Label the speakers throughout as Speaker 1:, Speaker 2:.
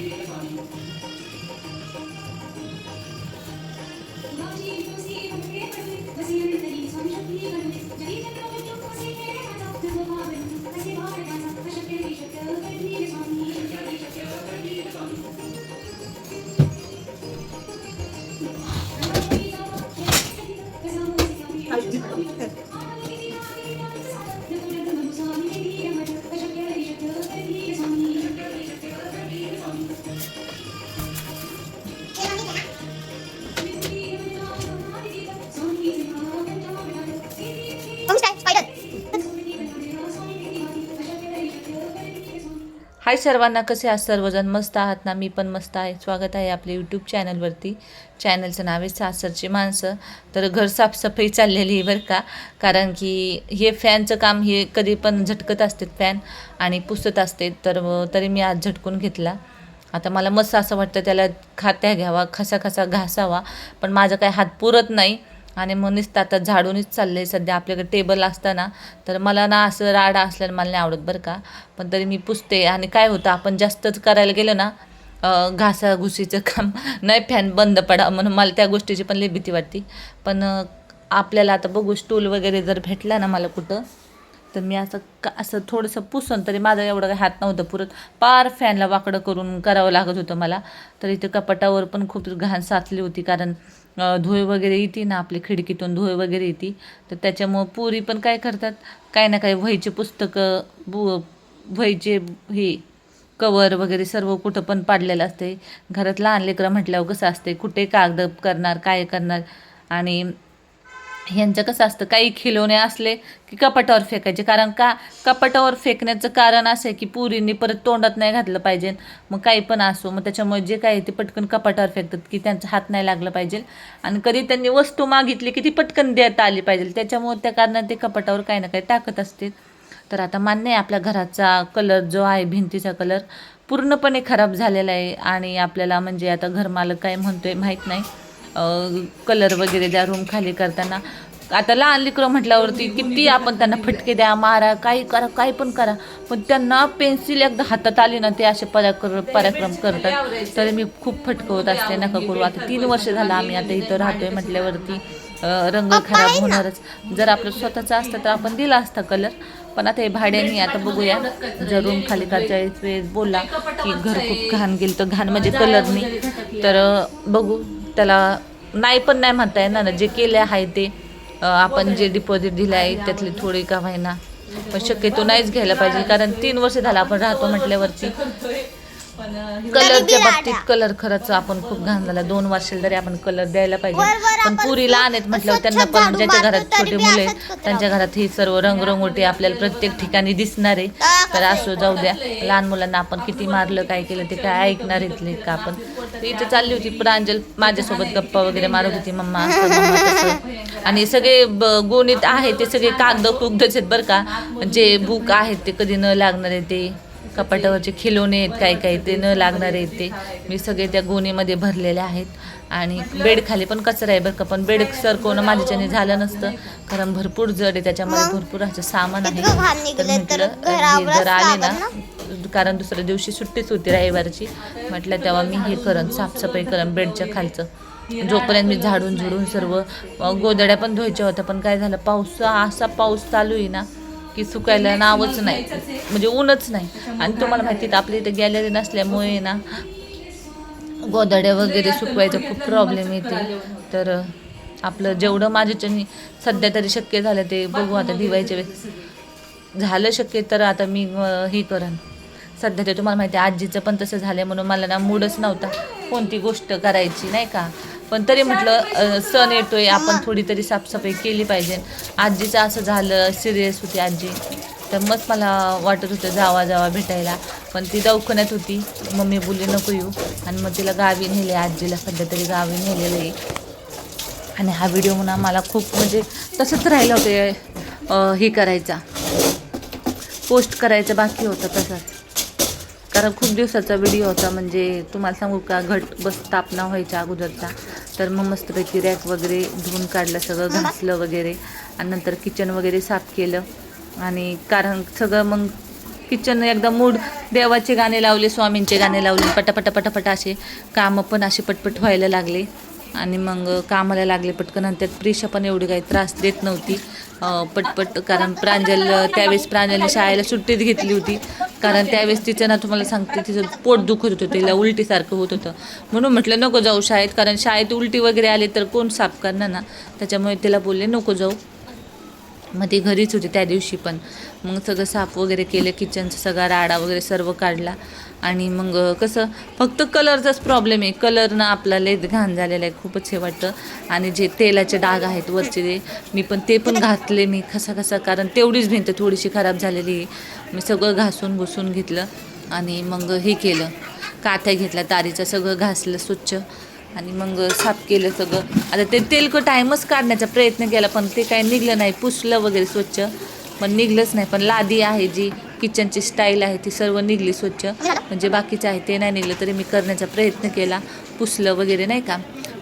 Speaker 1: Thank you. हाय सर्वांना कसे आहात सर्वजण? मस्त आहात ना? मी पण मस्त आहे. स्वागत आहे आपल्या यूट्यूब चॅनलवरती चॅनलचं नाव आहे सासरची माणसं. तर घर साफसफाई चाललेली आहे बरं का. कारण की हे फॅनचं काम हे कधी पण झटकत असते फॅन आणि पुसत असते तर तरी मी आज झटकून घेतला. आता मला मस्त असं वाटतं त्याला खात्या घ्यावा खसा खसा घासावा पण माझं काही हात पुरत नाही. आणि मग नुसतं आता झाडूनच चाललं आहे सध्या. आपल्याकडे टेबल असताना. तर मला ना असं राडा असल्यानं मला नाही आवडत बरं का. पण तरी मी पुसते. आणि काय होतं आपण जास्तच करायला गेलो ना घासाघुसीचं काम. नाही फॅन बंद पडा म्हणून मला त्या गोष्टीची पण लई भीती वाटते. पण आपल्याला आता बघू स्टूल वगैरे जर भेटला ना मला कुठं तर मी असं का असं थोडंसं पुसून तरी माझं एवढं काही हात नव्हतं पुरत. पार फॅनला वाकडं करून करावं लागत होतं मला. तर इथे कपाटावर पण खूप घाण साचली होती कारण अं, धुळे वगैरे येते ना आपली खिडकीतून धुळे वगैरे येते. तर त्याच्यामुळं पुरी पण काय करतात? काय ना काय वहीचे पुस्तकं बु वहीचे हे कवर वगैरे सर्व कुठं पण पाडलेलं असते घरात लहान लेकरं म्हटल्यावर कसं असते कुठे कागद करणार काय करणार? आणि ह्यांचं कसं असतं काही खिलोणे असले की कपाटावर फेकायचे. कारण का? कपाटावर फेकण्याचं कारण असं आहे की पुरींनी परत तोंडात नाही घातलं पाहिजे. मग काही पण असो मग त्याच्यामुळे जे काही ते पटकन कपाटावर फेकतात की त्यांचा हात नाही लागला पाहिजे. आणि कधी त्यांनी वस्तू मागितली की ती पटकन देता आली पाहिजे. त्याच्यामुळे त्या कारणात ते कपाटावर काही ना काही टाकत असतील. तर आता मान्य आहे आपल्या घराचा कलर जो आहे भिंतीचा कलर पूर्णपणे खराब झालेला आहे. आणि आपल्याला म्हणजे आता घरमालक काय म्हणतोय माहीत नाही. कलर वगैरे द्या रूम खाली करताना. आता लहान लेकरं म्हटल्यावरती किती आपण त्यांना फटके द्या मारा काही करा काही पण करा. पण त्यांना पेन्सिल एकदा हातात आली ना ते असे पराक्रम पराक्रम करतात. तर मी खूप फटकवत असते नका करू. आता तीन वर्ष झालं आम्ही आता इथं राहतोय म्हटल्यावरती. रंग खराब होणारच. जर आपलं स्वतःचं असतं तर आपण दिला असता कलर पण आता हे भाड्याने आता बघूया. जर रूम खाली करायच्या वेळेस बोलला की घर खूप घाण गेलं तर घाण म्हणजे कलरनी तर अं, बघू. त्याला नाही पण नाही म्हणता येणार ना. जे केले आहे ते आपण जे डिपॉझिट दिले आहे त्यातली थोडी का व्हायना पण शक्यतो नाहीच घ्यायला पाहिजे. कारण तीन वर्ष झालं आपण राहतो म्हटल्यावरती. कलरच्या बाबतीत कलर खरंच आपण खूप घाण झाला दोन वर्षाला तरी आपण कलर द्यायला पाहिजे. पण पुरी लहान आहेत म्हटल्यावर त्यांना पण ज्याच्या घरात छोटे मुले त्यांच्या घरात ही सर्व रंगरंगोटी आपल्याला प्रत्येक ठिकाणी दिसणार आहे. तर असो जाऊ द्या. लहान मुलांना आपण किती मारलं काय केलं ते काय ऐकणार इथले का आपण. इथे चालली होती प्रांजल माझ्यासोबत गप्पा वगैरे मारत होती मम्मा आणि सगळे गोणीत आहे ते सगळे कागद कुगदच आहेत बरं का. जे बुक आहेत ते कधी न लागणार आहे ते. कपाटावरचे खिलोणे आहेत काही काही ते न लागणारे आहेत ते. मी सगळे त्या गोणीमध्ये भरलेले आहेत. आणि बेड खाली पण कचरा आहे बरं का पण बेड सरकवणं माझ्याच्याने झालं नसतं. कारण भरपूर जड आहे त्याच्यामध्ये भरपूर असं सामान आहे. तर म्हटलं जर आले ना कारण दुसऱ्या दिवशी सुट्टीच होती रविवारची. म्हटलं तेव्हा मी हे करन साफसफाई करन बेडच्या खालचं. जोपर्यंत मी झाडून झुडून सर्व गोदड्या पण धुवायच्या होत्या पण काय झालं पाऊस असा पाऊस चालू आहे ना की सुकायला नावच नाही म्हणजे ऊनच नाही. आणि तुम्हाला माहिती आहे, आपल्या इथे गॅलरी नसल्यामुळे ना गोदड्या वगैरे सुकवायचा खूप प्रॉब्लेम येते. तर आपलं जेवढं माझ्याच्यानी सध्या तरी शक्य झालं ते बघू आता दिवायच्या वेळेस. झालं शक्य तर आता मी हे करण. सध्या ते तुम्हाला माहिती आहे आजीचं पण तसं झालं म्हणून मला ना मूडच नव्हता. कोणती गोष्ट करायची नाही का? पण तरी म्हटलं सण येतोय आपण थोडी तरी साफसफाई केली पाहिजे. आजीचं असं झालं सिरियस होती आजी. तर मग मला वाटत होतं जावा जावा भेटायला. पण ती दवाखान्यात होती. मम्मी बोलली नको येऊ. आणि मग तिला गावी नेले आजीला सध्या तरी गावी नेलेलं आहे. आणि हा व्हिडिओ म्हणा मला खूप म्हणजे तसंच राहिलं होतं हे करायचा. पोस्ट करायचं बाकी होतं तसंच. कारण खूप दिवसाचा व्हिडिओ होता म्हणजे तुम्हाला सांगू का घट बस स्थापना व्हायच्या अगोदरचा. तर मग मस्तपैकी रॅक वगैरे धुवून काढलं सगळं घासलं वगैरे. आणि नंतर किचन वगैरे साफ केलं. आणि कारण सगळं मग किचन एकदा मूड देवाचे गाणे लावले स्वामींचे गाणे लावले पटापटा पटापटा असे कामं पण असे पटपट व्हायला लागले. आणि मग कामाला लागले पटकन. आणि त्यात प्रिशा पण एवढी काही त्रास देत नव्हती. पटपट कारण प्रांजल त्यावेळेस प्रांजलने शाळेला सुट्टीत घेतली होती. कारण त्यावेळेस तिचं ना तुम्हाला सांगते तिचं पोट दुखत होतं तिला उलटीसारखं होत होतं. म्हणून म्हटलं नको जाऊ शाळेत. कारण शाळेत उलटी वगैरे आली तर कोण साफ करणार ना? त्याच्यामुळे तिला बोलले नको जाऊ. मग ती घरीच होती त्या दिवशी पण. मग सगळं साफ वगैरे केलं किचनचं सगळा राडा वगैरे सर्व काढला. आणि मग कसं फक्त कलरचाच प्रॉब्लेम आहे. कलरनं आपला लय घाण झालेला आहे खूपच हे वाटतं. आणि जे तेलाचे डाग आहेत वरचे ते मी पण ते पण घातले मी कसा कसा कारण तेवढीच भिंत थोडीशी खराब झालेली आहे. मी सगळं घासून घुसून घेतलं आणि मग हे केलं. काथ्या घेतल्या तारीचं सगळं घासलं स्वच्छ. आणि मग साफ केलं सगळं. आता ते तेलकट टाईमच काढण्याचा प्रयत्न केला पण ते काही निघलं नाही. पुसलं वगैरे स्वच्छ. पण निघलंच नाही. पण लादी आहे जी किचनची स्टाईल आहे ती सर्व निघली स्वच्छ. म्हणजे बाकीचं आहे ते नाही निघलं तरी मी करण्याचा प्रयत्न केला. पुसलं वगैरे नाही का?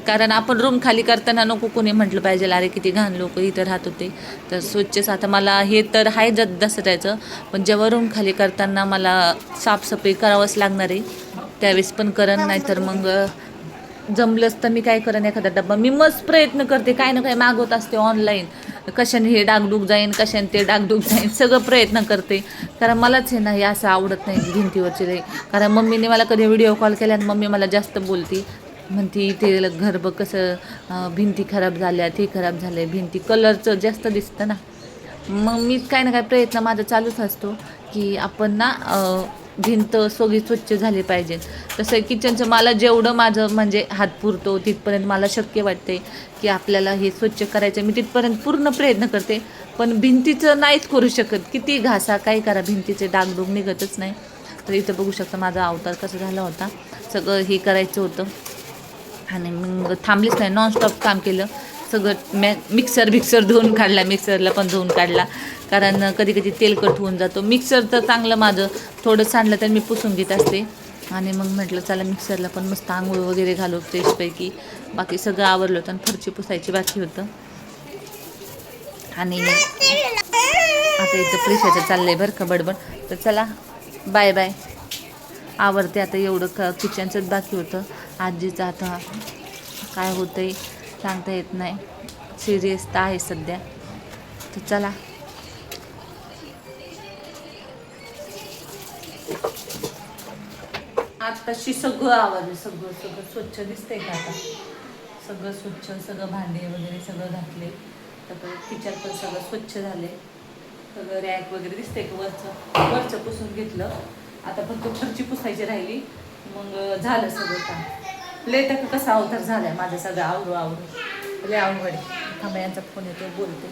Speaker 1: कारण आपण रूम खाली करताना नको कोणी म्हटलं पाहिजे अरे किती घाण लोक इथं राहत होते. तर स्वच्छच आता मला हे तर आहे ज दसऱ्याचं पण जेव्हा रूम खाली करताना मला साफसफाई करावंच लागणार आहे त्यावेळेस पण करण नाही तर मग जमलंच तर मी काय करेन एखादा डब्बा? मी मस्त प्रयत्न करते काय ना काय मागवत असते ऑनलाईन कशाने हे डागडूग जाईन कशाने ते डागडूग जाईन सगळं प्रयत्न करते. कारण मलाच हे नाही असं आवडत नाही भिंतीवरचे लई. कारण मम्मीने मला कधी व्हिडिओ कॉल केला आणि मम्मी मला जास्त बोलती. म्हणते इथे घर बघ कसं भिंती खराब झाल्या ते खराब झाले भिंती कलरचं जास्त दिसतं ना. मग मी काय ना काय प्रयत्न माझा चालूच असतो की आपण ना भिंत सगळी स्वच्छ झाली पाहिजे. तसं किचनचं मला जेवढं माझं म्हणजे हात पुरतो तिथपर्यंत मला शक्य वाटते की आपल्याला हे स्वच्छ करायचं. मी तिथपर्यंत पूर्ण प्रयत्न करते पण भिंतीचं नाहीच करू शकत. किती घासा काय करा भिंतीचे डागडूग निघतच नाही. तर इथं बघू शकता माझा अवतार कसा झाला होता. सगळं हे करायचं होतं. आणि मग थांबलीच नाही. नॉनस्टॉप काम केलं. सगळं मॅ मिक्सर बिक्सर धुवून काढला मिक्सरला पण धुवून काढला. कारण कधी कधी तेलकट होऊन जातो. मिक्सर तर चांगलं माझं. थोडं सांडलं तर मी पुसून घेत असते. आणि मग म्हटलं चला मिक्सरला पण मस्त आंघोळ वगैरे घालू फ्रेशपैकी. बाकी सगळं आवरलं होतं आणि फरची पुसायची बाकी होतं. आणि आता इथं प्रेशाचं चाललंय बरं का बडबड. तर चला बाय बाय आवरते आता एवढं क किचनचंच बाकी होतं. आजीचं आता काय होतंय? सांगता येत नाही. सिरियस तर आहे सध्या. तर चला. आताशी सगळं आवडलं सगळं सगळं स्वच्छ दिसतंय का आता? सगळं स्वच्छ सगळं भांडे वगैरे सगळं घातले. तर किचन पण सगळं स्वच्छ झाले सगळं रॅक वगैरे दिसतंय का वरचं? वरचं पुसून घेतलं. आता फक्त फरची पुसायची राहिली. मग झालं सगळं काम. लय तर कसा अवतार झालाय माझं सगळं आवडू आवडू लय आवड थांबा यांचा फोन येतो बोलतो